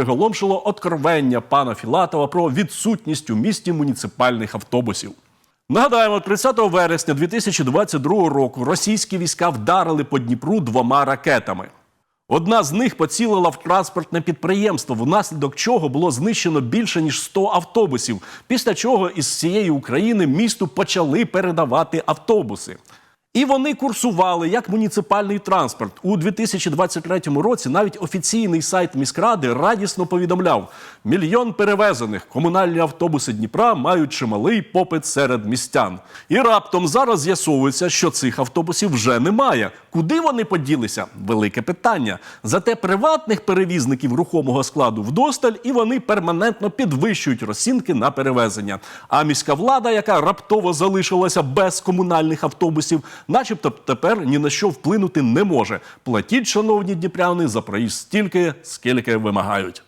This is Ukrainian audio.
приголомшило откровення пана Філатова про відсутність у місті муніципальних автобусів. Нагадаємо, 30 вересня 2022 року російські війська вдарили по Дніпру двома ракетами. Одна з них поцілила в транспортне підприємство, внаслідок чого було знищено більше ніж 100 автобусів. Після чого із всієї України місту почали передавати автобуси. І вони курсували як муніципальний транспорт у 2023 році. Навіть офіційний сайт міськради радісно повідомляв: мільйон перевезених комунальні автобуси Дніпра мають чималий попит серед містян. І раптом зараз з'ясовується, що цих автобусів вже немає. Куди вони поділися? Велике питання. Зате приватних перевізників рухомого складу вдосталь, і вони перманентно підвищують розцінки на перевезення. А міська влада, яка раптово залишилася без комунальних автобусів, начебто тепер ні на що вплинути не може. Платіть, шановні дніпряни, за проїзд стільки, скільки вимагають.